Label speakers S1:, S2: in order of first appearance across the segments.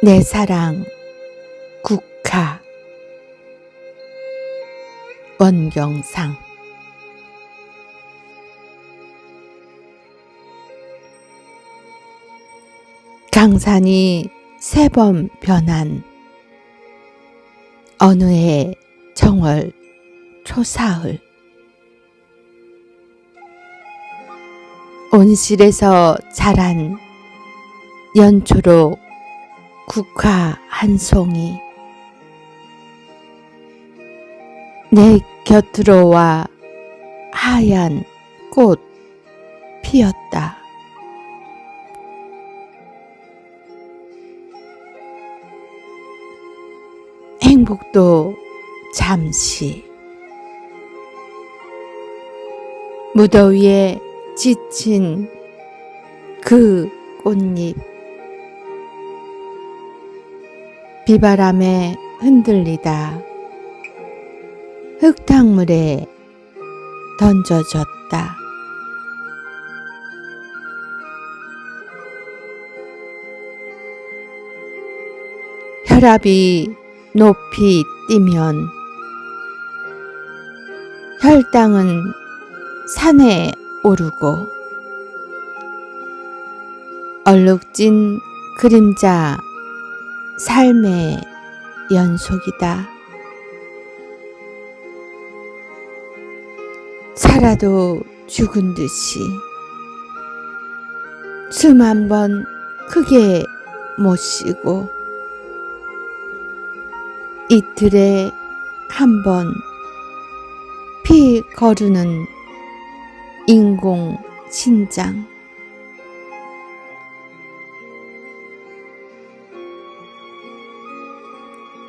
S1: 내 사랑 국화 원경상. 강산이 세 번 변한 어느 해 정월 초사흘. 온실에서 자란 연초로 국화 한 송이. 내 곁으로 와 하얀 꽃 피었다. 행복도 잠시. 무더위에 지친 그 꽃잎 비바람에 흔들리다 흙탕물에 던져졌다. 혈압이 높이 뛰면 혈당은 산에 오르고 얼룩진 그림자 삶의 연속이다. 살아도 죽은 듯이 숨 한 번 크게 못 쉬고 이틀에 한 번 피 거르는 인공 신장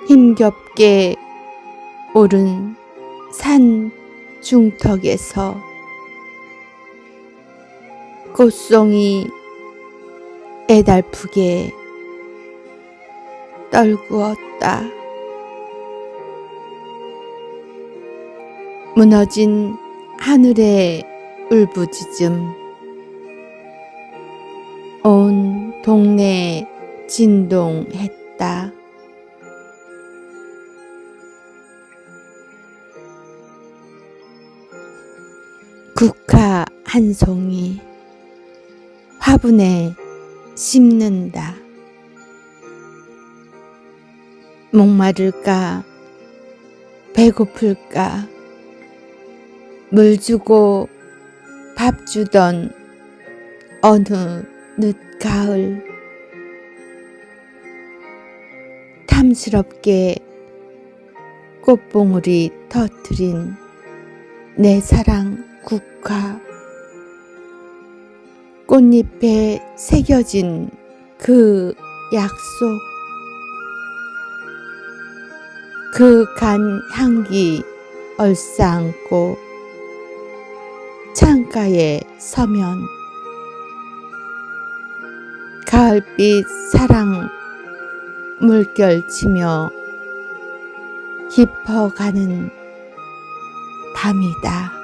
S1: 힘겹게 오른 산 중턱에서 꽃송이 애달프게 떨구었다. 무너진 하늘의 울부짖음 온 동네 진동했다. 한 송이 화분에 심는다. 목마를까 배고플까 물 주고 밥 주던 어느 늦가을 탐스럽게 꽃봉오리 터트린 내 사랑 국화 꽃잎에 새겨진 그 약속 그 간 향기 얼싸안고 창가에 서면 가을빛 사랑 물결치며 깊어가는 밤이다.